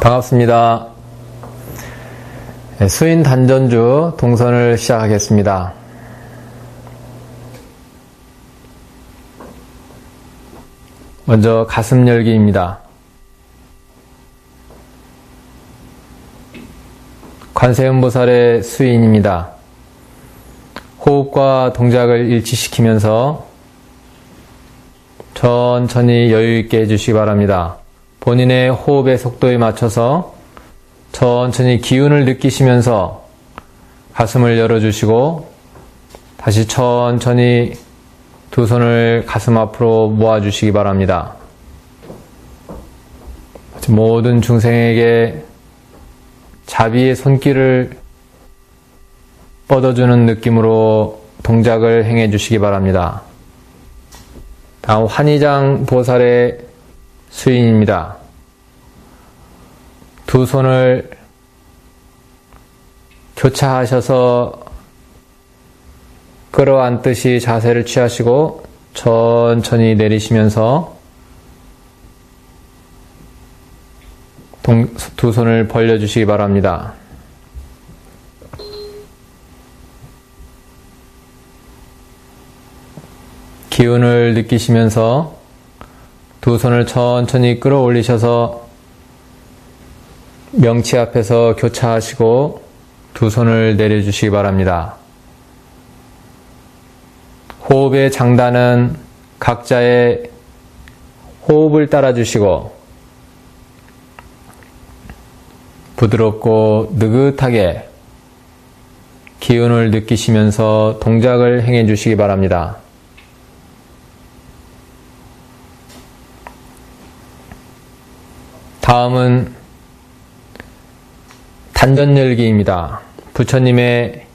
반갑습니다. 네, 수인 단전주 동선을 시작하겠습니다. 먼저 가슴 열기입니다. 관세음보살의 수인입니다. 호흡과 동작을 일치시키면서 천천히 여유있게 해주시기 바랍니다. 본인의 호흡의 속도에 맞춰서 천천히 기운을 느끼시면서 가슴을 열어주시고 다시 천천히 두 손을 가슴 앞으로 모아주시기 바랍니다. 모든 중생에게 자비의 손길을 뻗어주는 느낌으로 동작을 행해 주시기 바랍니다. 다음 환희장 보살의 수인입니다. 두 손을 교차하셔서 끌어안듯이 자세를 취하시고 천천히 내리시면서 동, 두 손을 벌려주시기 바랍니다. 기운을 느끼시면서 두 손을 천천히 끌어올리셔서 명치 앞에서 교차하시고 두 손을 내려주시기 바랍니다. 호흡의 장단은 각자의 호흡을 따라주시고 부드럽고 느긋하게 기운을 느끼시면서 동작을 행해 주시기 바랍니다. 다음은 단전열기입니다. 부처님의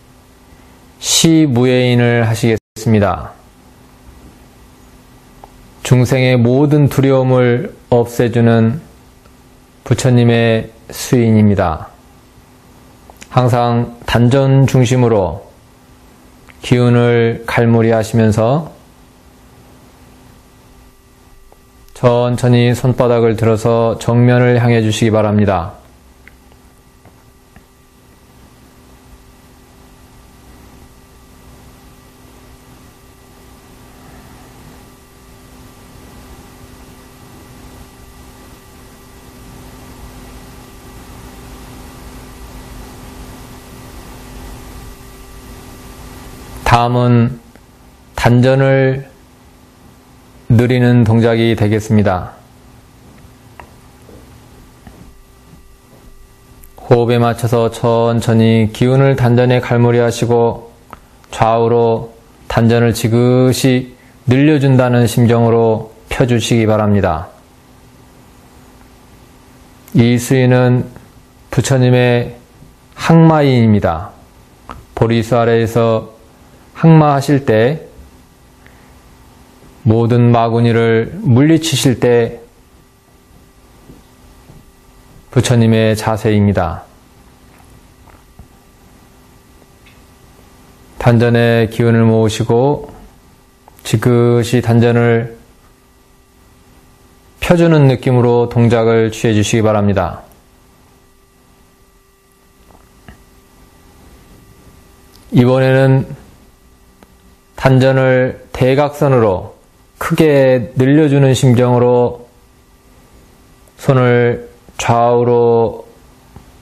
시무예인을 하시겠습니다. 중생의 모든 두려움을 없애주는 부처님의 수인입니다. 항상 단전 중심으로 기운을 갈무리 하시면서 천천히 손바닥을 들어서 정면을 향해 주시기 바랍니다. 다음은 단전을 느리는 동작이 되겠습니다. 호흡에 맞춰서 천천히 기운을 단전에 갈무리 하시고 좌우로 단전을 지그시 늘려준다는 심정으로 펴주시기 바랍니다. 이 수인은 부처님의 항마인입니다. 보리수 아래에서 항마하실 때 모든 마구니를 물리치실 때 부처님의 자세입니다. 단전의 기운을 모으시고 지그시 단전을 펴주는 느낌으로 동작을 취해 주시기 바랍니다. 이번에는 단전을 대각선으로 크게 늘려주는 심정으로 손을 좌우로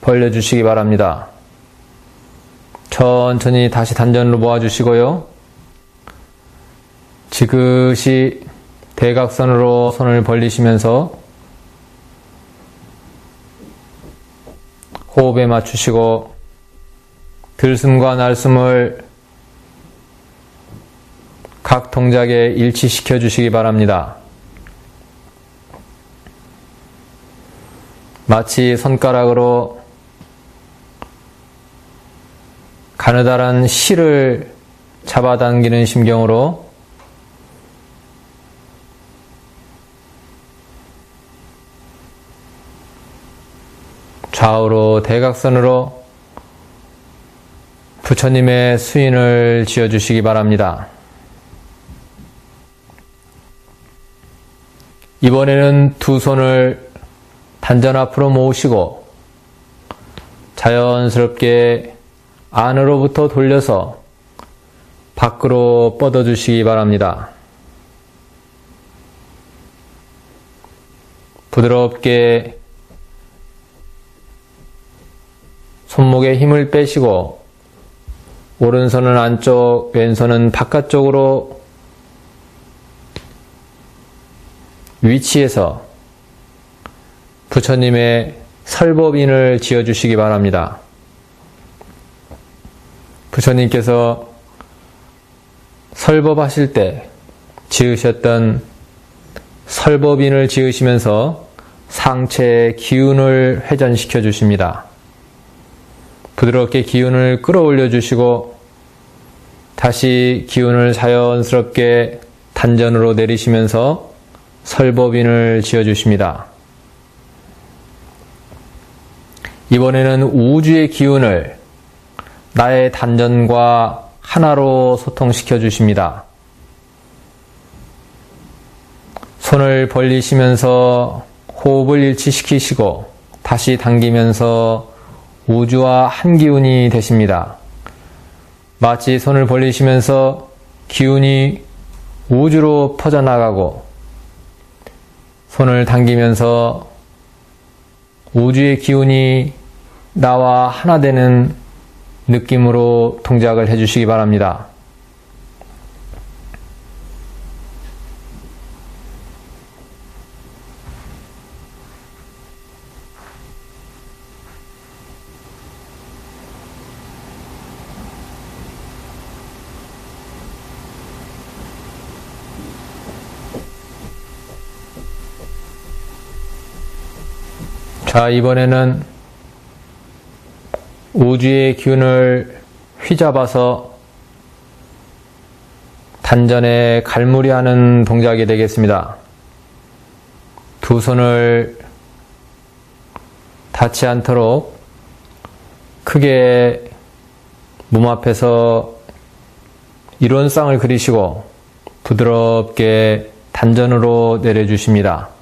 벌려주시기 바랍니다. 천천히 다시 단전으로 모아주시고요. 지그시 대각선으로 손을 벌리시면서 호흡에 맞추시고 들숨과 날숨을 각 동작에 일치시켜 주시기 바랍니다. 마치 손가락으로 가느다란 실을 잡아당기는 심경으로 좌우로 대각선으로 부처님의 수인을 지어주시기 바랍니다. 이번에는 두 손을 단전 앞으로 모으시고 자연스럽게 안으로부터 돌려서 밖으로 뻗어주시기 바랍니다. 부드럽게 손목에 힘을 빼시고 오른손은 안쪽, 왼손은 바깥쪽으로 위치해서 부처님의 설법인을 지어주시기 바랍니다. 부처님께서 설법하실 때 지으셨던 설법인을 지으시면서 상체의 기운을 회전시켜 주십니다. 부드럽게 기운을 끌어올려 주시고 다시 기운을 자연스럽게 단전으로 내리시면서 설법인을 지어 주십니다. 이번에는 우주의 기운을 나의 단전과 하나로 소통시켜 주십니다. 손을 벌리시면서 호흡을 일치시키시고 다시 당기면서 우주와 한 기운이 되십니다. 마치 손을 벌리시면서 기운이 우주로 퍼져나가고 손을 당기면서 우주의 기운이 나와 하나 되는 느낌으로 동작을 해주시기 바랍니다. 자, 이번에는 우주의 기운을 휘잡아서 단전에 갈무리하는 동작이 되겠습니다. 두 손을 닿지 않도록 크게 몸 앞에서 이론상을 그리시고 부드럽게 단전으로 내려주십니다.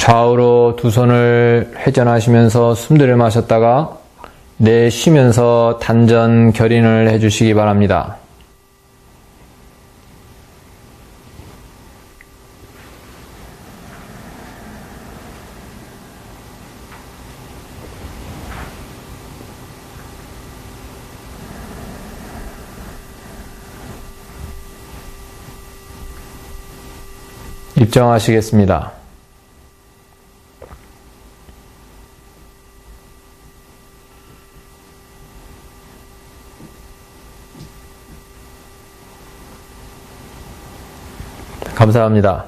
좌우로 두 손을 회전하시면서 숨들을 마셨다가 내쉬면서 단전 결인을 해주시기 바랍니다. 입정하시겠습니다. 감사합니다.